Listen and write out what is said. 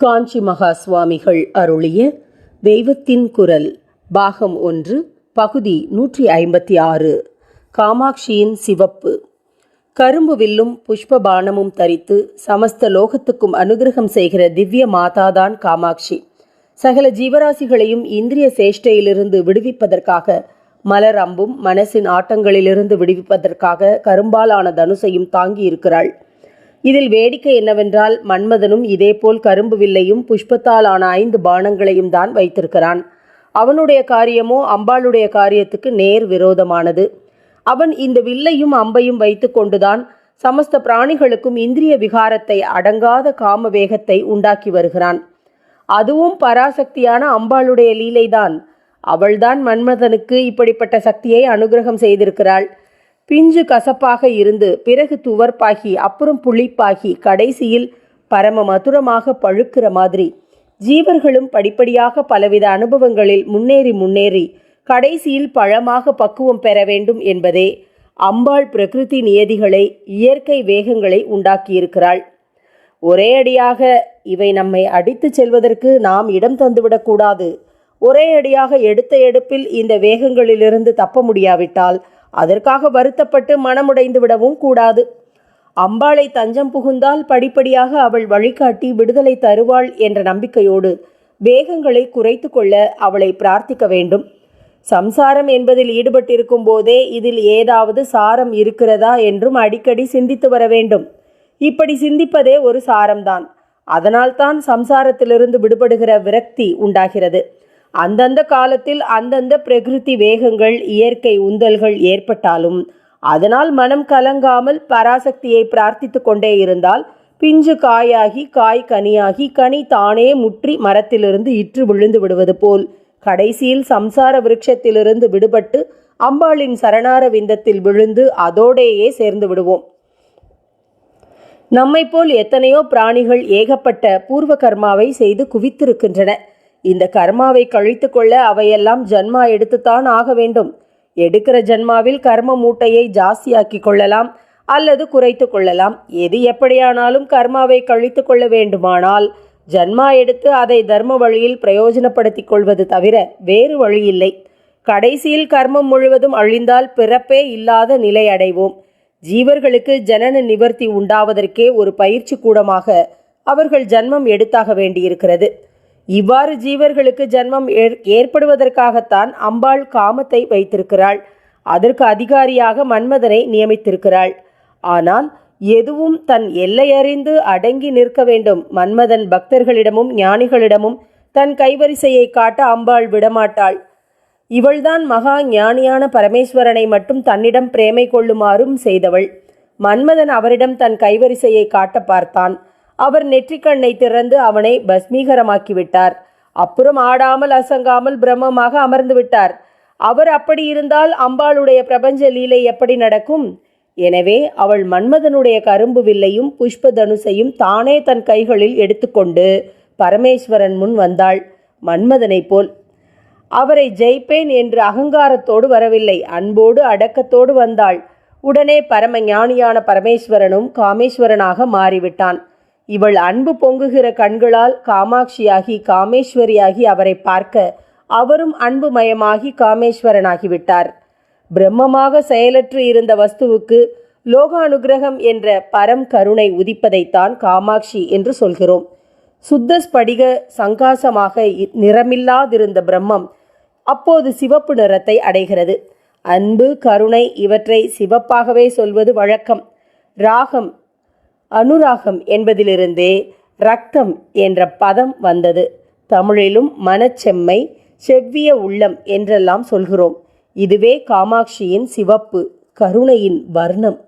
காஞ்சி மகா சுவாமிகள் அருளிய தெய்வத்தின் குரல் பாகம் ஒன்று பகுதி நூற்றி ஐம்பத்தி ஆறு காமாட்சியின் சிவப்பு. கரும்பு வில்லும் புஷ்ப பானமும் தரித்து சமஸ்த லோகத்துக்கும் அனுகிரகம் செய்கிற திவ்ய மாதாதான் காமாட்சி. சகல ஜீவராசிகளையும் இந்திரிய சேஷ்டையிலிருந்து விடுவிப்பதற்காக மலர் அம்பும் மனசின் ஆட்டங்களிலிருந்து விடுவிப்பதற்காக கரும்பாலான தனுசையும் தாங்கி இருக்கிறாள் இதில் வேடிக்கை என்னவென்றால் மன்மதனும் இதேபோல் கரும்பு வில்லையும் புஷ்பத்தால் ஆன ஐந்து பானங்களையும் தான் வைத்திருக்கிறான். அவனுடைய காரியமோ அம்பாளுடைய காரியத்துக்கு நேர் விரோதமானது. அவன் இந்த வில்லையும் அம்பையும் வைத்து கொண்டுதான் சமஸ்த பிராணிகளுக்கும் இந்திரிய விகாரத்தை அடங்காத காம வேகத்தை உண்டாக்கி வருகிறான். அதுவும் பராசக்தியான அம்பாளுடைய லீலைதான். அவள்தான் மன்மதனுக்கு இப்படிப்பட்ட சக்தியை அனுகிரகம் செய்திருக்கிறாள். பிஞ்சு கசப்பாக இருந்து பிறகு துவர்ப்பாகி அப்புறம் புளிப்பாகி கடைசியில் பரம மதுரமாக பழுக்கிற மாதிரி. ஜீவர்களும் படிப்படியாக பலவித அனுபவங்களில் முன்னேறி முன்னேறி கடைசியில் பழமாக பக்குவம் பெற வேண்டும் என்பதே அம்பாள் பிரகிருதி நியதிகளை இயற்கை வேகங்களை உண்டாக்கியிருக்கிறாள். ஒரே அடியாக இவை நம்மை அடித்துச் செல்வதற்கு நாம் இடம் தந்துவிடக்கூடாது ஒரே அடியாக எடுத்த எடுப்பில் இந்த வேகங்களிலிருந்து தப்ப முடியாவிட்டால் அதற்காக வருத்தப்பட்டு மனமுடைந்து விடவும் கூடாது. அம்பாளை தஞ்சம் புகுந்தால் படிப்படியாக அவள் வழிகாட்டி விடுதலை தருவாள் என்ற நம்பிக்கையோடு வேகங்களை குறைத்து கொள்ள அவளை பிரார்த்திக்க வேண்டும். சம்சாரம் என்பதில் ஈடுபட்டிருக்கும் போதே இதில் ஏதாவது சாரம் இருக்கிறதா என்றும் அடிக்கடி சிந்தித்து வர வேண்டும். இப்படி சிந்திப்பதே ஒரு சாரம்தான். அதனால்தான் சம்சாரத்திலிருந்து விடுபடுகிற விரக்தி உண்டாகிறது. அந்தந்த காலத்தில் அந்தந்த பிரகிருதி வேகங்கள் இயற்கை உந்தல்கள் ஏற்பட்டாலும் அதனால் மனம் கலங்காமல் பராசக்தியை பிரார்த்தித்து கொண்டே இருந்தால் பிஞ்சு காயாகி காய் கனியாகி கனி தானே முற்றி மரத்திலிருந்து இற்று விழுந்து விடுவது போல் கடைசியில் சம்சார விருட்சத்திலிருந்து விடுபட்டு அம்பாளின் சரணார விந்தத்தில் விழுந்து அதோடேயே சேர்ந்து விடுவோம். நம்மை போல் எத்தனையோ பிராணிகள் ஏகப்பட்ட பூர்வ கர்மாவை செய்து குவித்திருக்கின்றன. இந்த கர்மாவை கழித்து கொள்ள அவையெல்லாம் ஜன்மா எடுத்துத்தான் ஆக வேண்டும். எடுக்கிற ஜன்மாவில் கர்ம மூட்டையை ஜாஸ்தியாக்கி கொள்ளலாம் அல்லது குறைத்து கொள்ளலாம். எது எப்படியானாலும் கர்மாவை கழித்து கொள்ள வேண்டுமானால் ஜன்மா எடுத்து அதை தர்ம வழியில் பிரயோஜனப்படுத்திக் கொள்வது தவிர வேறு வழி இல்லை கடைசியில் கர்மம் முழுவதும் அழிந்தால் பிறப்பே இல்லாத நிலை அடைவோம். ஜீவர்களுக்கு ஜனன நிவர்த்தி உண்டாவதற்கே ஒரு பயிற்சி கூடமாக அவர்கள் ஜன்மம் எடுத்தாக வேண்டியிருக்கிறது. இவ்வாறு ஜீவர்களுக்கு ஜன்மம் ஏற்படுவதற்காகத்தான் அம்பாள் காமத்தை வைத்திருக்கிறாள். அதற்கு அதிகாரியாக மன்மதனை நியமித்திருக்கிறாள். ஆனால் எதுவும் தன் எல்லையறிந்து அடங்கி நிற்க வேண்டும். மன்மதன் பக்தர்களிடமும் ஞானிகளிடமும் தன் கைவரிசையை காட்ட அம்பாள் விடமாட்டாள். இவள்தான் மகா ஞானியான பரமேஸ்வரனை மட்டும் தன்னிடம் பிரேமை கொள்ளுமாறும் செய்தவள். மன்மதன் அவரிடம் தன் கைவரிசையை காட்ட பார்த்தான். அவர் நெற்றிக்கண்ணை திறந்து அவனை பஸ்மீகரமாக்கிவிட்டார். அப்புறம் ஆடாமல் அசங்காமல் பிரம்மமாக அமர்ந்து விட்டார். அவர் அப்படி இருந்தால் அம்பாளுடைய பிரபஞ்ச லீலை எப்படி நடக்கும்? எனவே அவள் மன்மதனுடைய கரும்பு வில்லையும் புஷ்ப தனுசையும் தானே தன் கைகளில் எடுத்துக்கொண்டு பரமேஸ்வரன் முன் வந்தாள் மன்மதனைப் போல். அவரை ஜெயிப்பேன் என்று அகங்காரத்தோடு வரவில்லை. அன்போடு அடக்கத்தோடு வந்தாள். உடனே பரம ஞானியான பரமேஸ்வரனும் காமேஸ்வரனாக மாறிவிட்டான். இவள் அன்பு பொங்குகிற கண்களால் காமாட்சியாகி காமேஸ்வரியாகி அவரை பார்க்க அவரும் அன்புமயமாகி காமேஸ்வரனாகிவிட்டார். பிரம்மமாக செயலற்று இருந்த வஸ்துவுக்கு லோகானுகிரகம் என்ற பரம் கருணை உதிப்பதைத்தான் காமாட்சி என்று சொல்கிறோம். சுத்த ஸ்படிக சங்காசமாக நிறமில்லாதிருந்த பிரம்மம் அப்போது சிவப்பு நிறத்தை அடைகிறது. அன்பு கருணை இவற்றை சிவப்பாகவே சொல்வது வழக்கம். ராகம் அனுராகம் என்பதிலிருந்தே ரக்தம் என்ற பதம் வந்தது. தமிழிலும் மனச்செம்மை செவ்விய உள்ளம் என்றெல்லாம் சொல்கிறோம். இதுவே காமாட்சியின் சிவப்பு கருணையின் வர்ணம்.